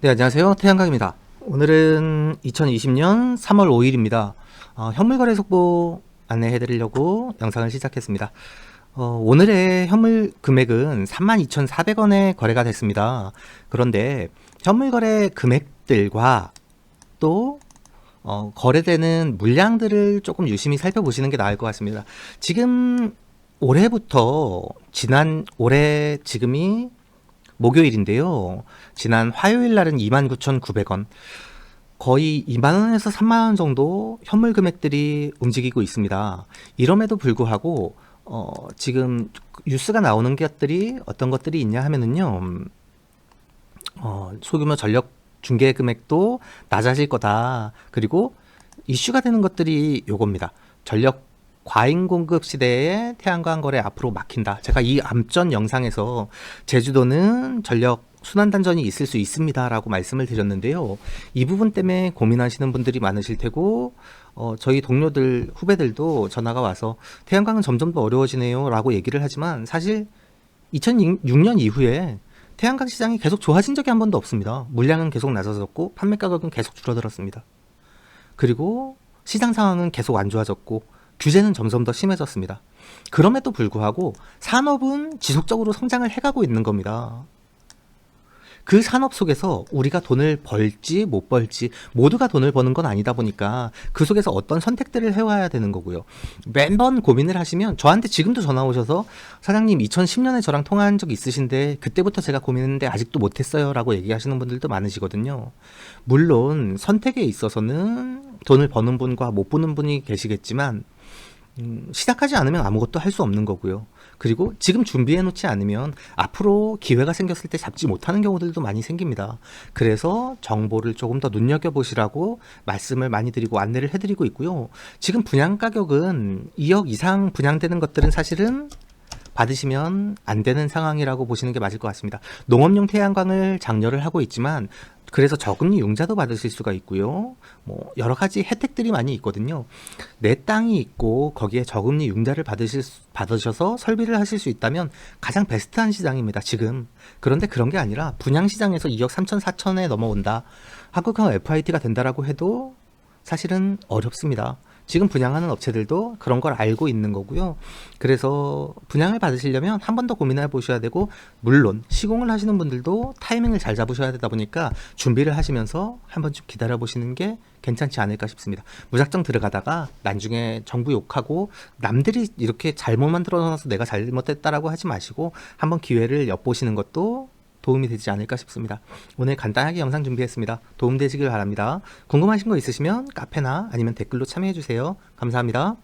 네, 안녕하세요. 태양강입니다. 오늘은 2020년 3월 5일입니다. 어, 현물 거래 속보 안내해 드리려고 영상을 시작했습니다. 어, 오늘의 현물 금액은 32,400원에 거래가 됐습니다. 그런데 현물 거래 금액들과 또 어, 거래되는 물량들을 조금 유심히 살펴보시는 게 나을 것 같습니다. 지금 올해부터 지난 올해 지금이 목요일인데요. 지난 화요일 날은 29,900원. 거의 2만원에서 3만원 정도 현물 금액들이 움직이고 있습니다. 이럼에도 불구하고, 어, 지금 뉴스가 나오는 것들이 어떤 것들이 있냐 하면은요, 음, 어, 소규모 전력 중개 금액도 낮아질 거다. 그리고 이슈가 되는 것들이 요겁니다. 전력 과잉 공급 시대에 태양광 거래 앞으로 막힌다. 제가 이 암전 영상에서 제주도는 전력 순환 단전이 있을 수 있습니다라고 말씀을 드렸는데요. 이 부분 때문에 고민하시는 분들이 많으실 테고 어, 저희 동료들 후배들도 전화가 와서 태양광은 점점 더 어려워지네요라고 얘기를 하지만 사실 2006년 이후에 태양광 시장이 계속 좋아진 적이 한 번도 없습니다. 물량은 계속 낮아졌고 판매 가격은 계속 줄어들었습니다. 그리고 시장 상황은 계속 안 좋아졌고 규제는 점점 더 심해졌습니다. 그럼에도 불구하고 산업은 지속적으로 성장을 해가고 있는 겁니다. 그 산업 속에서 우리가 돈을 벌지 못 벌지 모두가 돈을 버는 건 아니다 보니까 그 속에서 어떤 선택들을 해와야 되는 거고요. 매번 고민을 하시면 저한테 지금도 전화 오셔서 사장님 2010년에 저랑 통화한 적 있으신데 그때부터 제가 고민했는데 아직도 못했어요 라고 얘기하시는 분들도 많으시거든요. 물론 선택에 있어서는 돈을 버는 분과 못 버는 분이 계시겠지만 음, 시작하지 않으면 아무것도 할 수 없는 거고요. 그리고 지금 준비해 놓지 않으면 앞으로 기회가 생겼을 때 잡지 못하는 경우들도 많이 생깁니다. 그래서 정보를 조금 더 눈여겨 보시라고 말씀을 많이 드리고 안내를 해 드리고 있고요. 지금 분양 가격은 2억 이상 분양되는 것들은 사실은 받으시면 안 되는 상황이라고 보시는 게 맞을 것 같습니다. 농업용 태양광을 장려를 하고 있지만 그래서 저금리 융자도 받으실 수가 있고요. 뭐 여러 가지 혜택들이 많이 있거든요. 내 땅이 있고 거기에 저금리 융자를 받으실 수- 받으셔서 설비를 하실 수 있다면 가장 베스트한 시장입니다. 지금. 그런데 그런 게 아니라 분양 시장에서 2억 3천 4천에 넘어온다. 한국형 FIT가 된다라고 해도 사실은 어렵습니다. 지금 분양하는 업체들도 그런 걸 알고 있는 거고요. 그래서 분양을 받으시려면 한 번 더 고민해 보셔야 되고, 물론 시공을 하시는 분들도 타이밍을 잘 잡으셔야 되다 보니까 준비를 하시면서 한 번쯤 기다려 보시는 게 괜찮지 않을까 싶습니다. 무작정 들어가다가 나중에 정부 욕하고 남들이 이렇게 잘못 만들어 놔서 내가 잘못했다라고 하지 마시고 한번 기회를 엿보시는 것도 도움이 되지 않을까 싶습니다. 오늘 간단하게 영상 준비했습니다. 도움되시길 바랍니다. 궁금하신 거 있으시면 카페나 아니면 댓글로 참여해 주세요. 감사합니다.